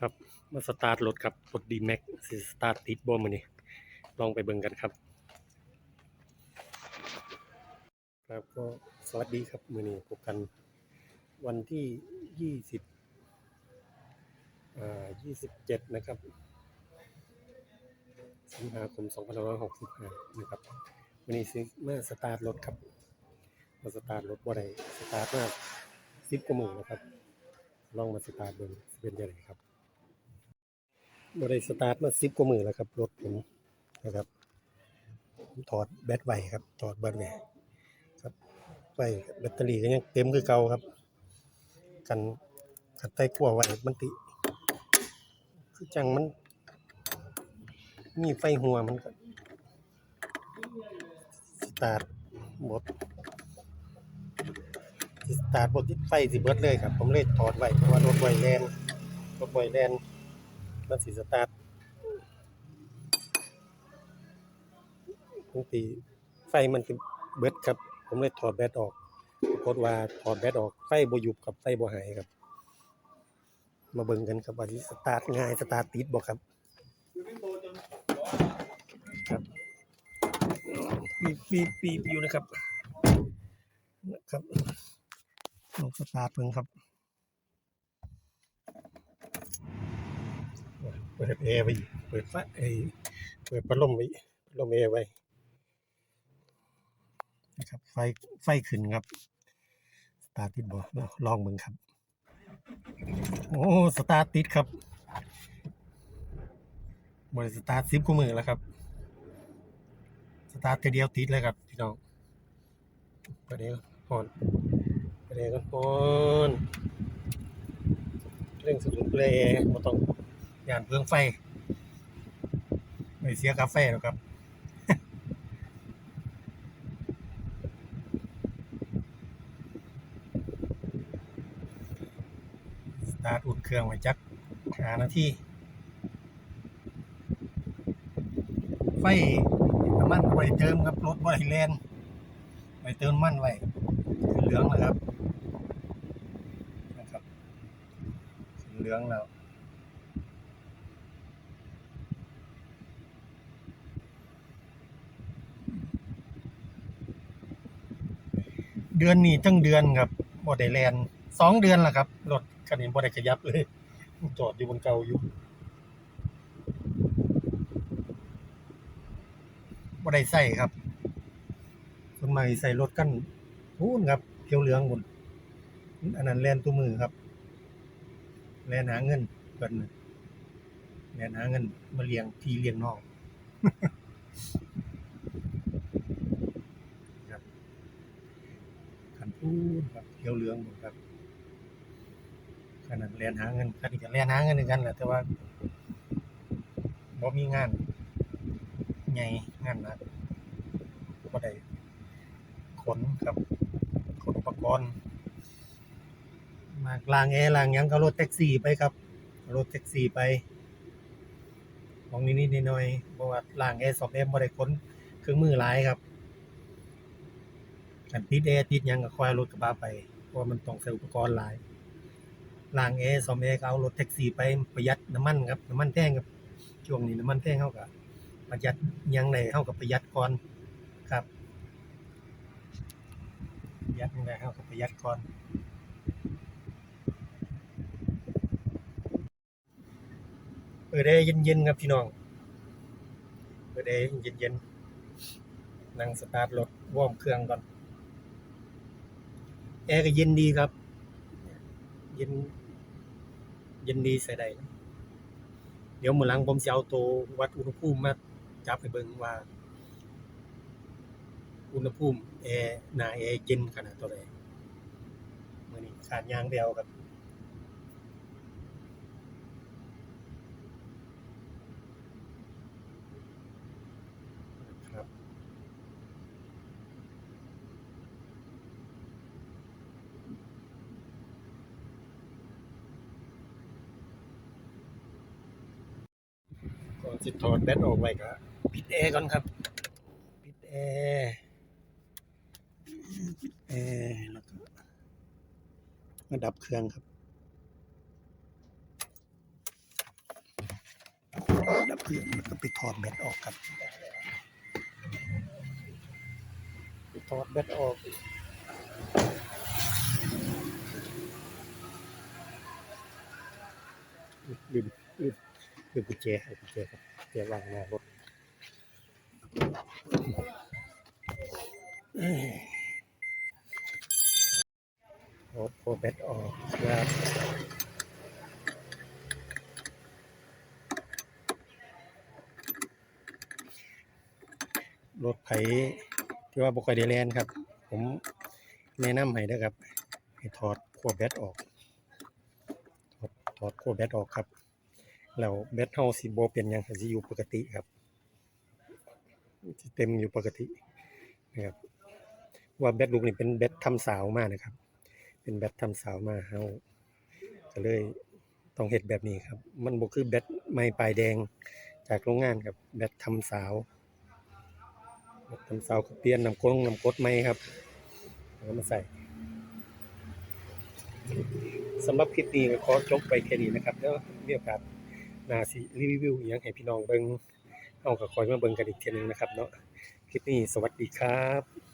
ครับมาสตาร์ทรถครับรถดีแม็กสิสตาร์ทติดบ่มื้อนี้ลองไปเบิ่งกันครับ ครับก็สวัสดีครับมือนี้พบกัน วันที่20อ่า27นะครับสิงหาคม2565นร้อยหกสิบห้านะครับวันนี้สิมาสตาร์ทรถครับมาสตาร์ทรถบ่ได้สตาร์ทมา10กว่ามือแล้วครับ ลองมาสตาร์ทเบิ่งเป็นจังไดครับ บริสตาร์ทมาสิบกว่ามือแล้วครับรถผมนะครับผมถอดแบตไว้ครับ ถอดแบตไว้ครับไว้แบตเตอรี่ก็ยังเต็มคือเก่าครับ กันกันใต้กลัวไว้มันติ คือจังมัน มีไฟหัวมันก็สตาร์ทบดสตาร์ทบดไฟสิเบิดเลยครับ ผมเลยถอดไว้เพราะว่ารถไวแลนรถไวแลน มันสิสตาร์ทบางทีไฟมันสิเบิดครับ ผมเลยถอดแบตออกปรากฏว่าถอดแบตออกไฟบ่หยุบกับไฟบ่หายครับ มาเบิ่งกันครับว่าสิสตาร์ทง่ายสตาร์ทติดบ่ครับครับปีบปีบปีบอยู่นะครับนะครับลองสตาร์ทเพิ่งครับ เปิดแอร์ไว้เปิดไฟเปิดพัดลมไว้พัดลมแอร์ไว้นะครับไฟไฟขึ้นครับสตาร์ทติดบ่ลองเบิ่งครับ โอ้สตาร์ทติดครับบริสตาร์ทซิปกูมือแล้วครับ สตาร์ทเดียวติดเลยครับพี่น้องประเดี๋ยวพอนประเดี๋ยวกันพอนเร่งสุดเลยบ่ต้อง ยานเพื่งไฟ ไม่เสียกาแฟหรอกครับสตาร์ทอุ่นเครื่องไว้จักหานาทีไฟน้ำมันไว้เติมครับรถไว้แลนไว้เติมมันไว้เหลืองนะครับนะครับเหลืองแล้ว เดือนนี้ตั้งเดือนครับบ่ไดแลนสองเดือนแล้วครับรถคันนี้บ่ไดขยับเลยจอดอยู่บนเก่าอยู่บ่ไดใส่ครับสวนมัยใส่รถกันพูนครับเขียวเหลืองหมดอันนั้นแลนตัวมือครับแลนหาเงินเพิ่นแลนหาเงินมาเลี้ยงพี่เลี้ยงน้อง ขันพูน ครับเขียวเหลืองหมดครับขนาดเรียนหาเงินคันนี้ก็เรียนหาเงินเหมือนกันแหละแต่ว่าบ่มีงานใหญ่งานหนักบ่ได้ขนครับขนอุปกรณ์มากลางแอร์ลางยังก็รถแท็กซี่ไปครับรถแท็กซี่ไปของนิดๆหน่อยๆเพราะว่าลางแอร์สอบแอร์บ่ได้ขนเครื่องมือหลายครับ กันติดแอร์ติดยังก็คอยรถกระบะไป เพราะมันต้องใช้อุปกรณ์หลายล้างแอร์ซ่อมแอร์ก็เอารถแท็กซี่ไปประหยัดน้ำมันครับน้ำมันแพงครับช่วงนี้น้ำมันแพงเฮาก็ประหยัดยังได้เฮาก็ประหยัดก่อนครับประหยัดยังได้เฮาก็ประหยัดก่อนเปิดแอร์เย็นๆครับพี่น้องเปิดแอร์เย็นๆนั่งสตาร์ทรถวอร์มเครื่องก่อน แอร์ก็เย็นดีครับ เย็น เย็นดีใส่ได้เดี๋ยวเมื่อหลังผมจะเอาตัววัดอุณหภูมิมาจับให้เบิ่งว่า อุณหภูมิแอร์หน้าแอร์เย็นขนาดเท่าใดมื้อนี้ขาดยางเดียวครับ สิถอดแบตออกไว้ก็ปิดแอร์ก่อนครับ ปิดแอร์ปิดแอร์แล้วก็มาดับเครื่องครับ ดับเครื่องแล้วก็ไปถอดแบตออกครับไปถอดแบตออกลืมลืม ลืมกุญแจกุญแจครับกุญแจวางหน้ารถโอ้โหแบตออกครับรถไถที่ว่าบ่ค่อยได้แลนครับ ผมแนะนำให้เด้อครับ ให้ถอดขั้วแบตออก ถอดถอดขั้วแบตออกครับ แล้วแบตเฮาสิบ่เป็นหยังก็สิอยู่ปกติครับสิเต็มอยู่ปกตินะครับว่าแบตลูกนี่เป็นแบตทำสาวมากนะครับ เป็นแบตทำสาวมาเฮาก็เลยต้องเฮ็ดแบบนี้ครับ มันบ่คือแบตใหม่ปลายแดงจากโรงงานครับแบตทำสาวแบตทำสาวก็เปลี่ยนน้ำกรดน้ำกดใหม่ครับแล้วมาใส่สำหรับคลิปนี้ก็ขอจบไปแค่นี้นะครับแล้วมีโอกาสห นาสิรีวิวอย่างให้พี่น้องเบิ่งเอาก็คอยมาเบิ่งกันอีกเทีนึงนะครับเนาะคลิปนี้สวัสดีครับ